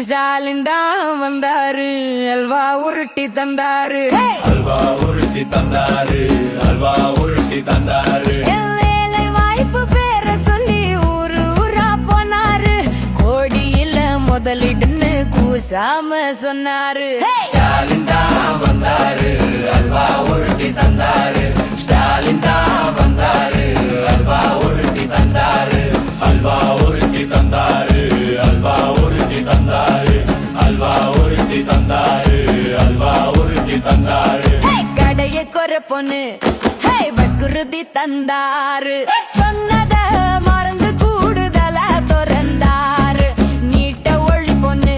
ஸ்டாலின் தான் வந்தாரு அல்வா உருட்டி தந்தாரு. அல்வா உருட்டி தந்தாரு அல்வா உருட்டி தந்தாரு. வேலை வாய்ப்பு பேர சொல்லி ஊரு ஊரா போனாரு. கோடியில முதலிடுன்னு கூசாம சொன்னாரு. ஸ்டாலின் தான் வந்தாரு அல்வா உருட்டி தந்தாரு. ஸ்டாலின் தான் வந்தாரு அல்வா உருட்டி தந்தாரு. கடைய பொண்ணு. ஹே வக்குருதி தந்தாரு. சொன்னத மறந்து கூடுதல துறந்தாரு. நீட்ட ஒளி பொண்ணு.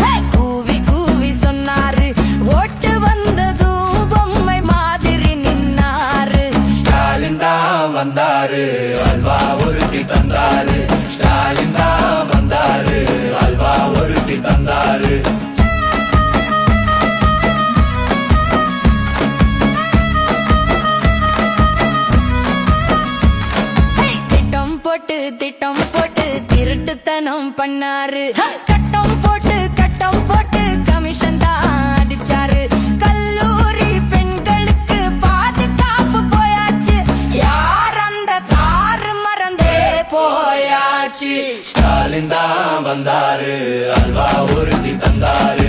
ஹே கூவி கூவி சொன்னாரு. ஓட்டு வந்ததும் பொம்மை மாதிரி நின்னாரு. ஸ்டாலின் தான் வந்தாரு. அல்வா உருட்டி தந்தாரு. ஸ்டாலின் போட்டு திட்டம் போட்டு திருட்டுத்தனம் பண்ணாரு. கட்டம் போட்டு கட்டம் போட்டு கமிஷன் தான் அடிச்சாரு. கல்லூரி பெண்களுக்கு பாதுகாப்பு போயாச்சு. யார் அந்த சாரு மறந்தே போயாச்சு. ஸ்டாலின் தான் வந்தாரு அல்வா உறுதி தந்தாரு.